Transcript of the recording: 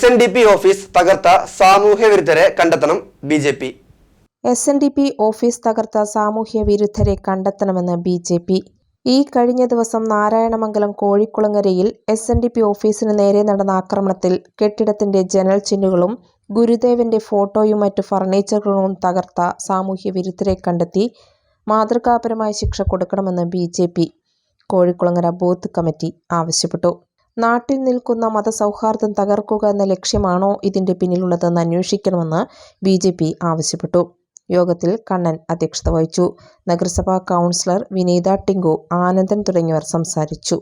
S N D P office തകർത്ത സാമൂഹ്യ വിരുദ്ധരെ കണ്ടെത്തണം B J P. S N D P office തകർത്ത സാമൂഹ്യ വിരുദ്ധരെ കണ്ടെത്തണമെന്ന് ബി ജെ പി. ഈ കഴിഞ്ഞ ദിവസം നാരായണമംഗലം കോഴിക്കുളങ്ങരയിൽ എസ് എൻ ഡി പി ഓഫീസിന് നേരെ നടന്ന ആക്രമണത്തിൽ കെട്ടിടത്തിന്റെ ജനൽ ചിന്നുകളും ഗുരുദേവന്റെ ഫോട്ടോയും മറ്റു ഫർണിച്ചറുകളും തകർത്ത സാമൂഹ്യ വിരുദ്ധരെ കണ്ടെത്തി മാതൃകാപരമായ ശിക്ഷ കൊടുക്കണമെന്ന് B J P. Kozhikkulangara booth committee ആവശ്യപ്പെട്ടു. നാട്ടിൽ നിൽക്കുന്ന മതസൗഹാർദ്ദം തകർക്കുക എന്ന ലക്ഷ്യമാണോ ഇതിന്റെ പിന്നിലുള്ളതെന്ന് അന്വേഷിക്കണമെന്ന് ബി ജെ പി ആവശ്യപ്പെട്ടു. യോഗത്തിൽ കണ്ണൻ അധ്യക്ഷത വഹിച്ചു. നഗരസഭാ കൗൺസിലർ വിനീത ടിങ്കു ആനന്ദൻ തുടങ്ങിയവർ സംസാരിച്ചു.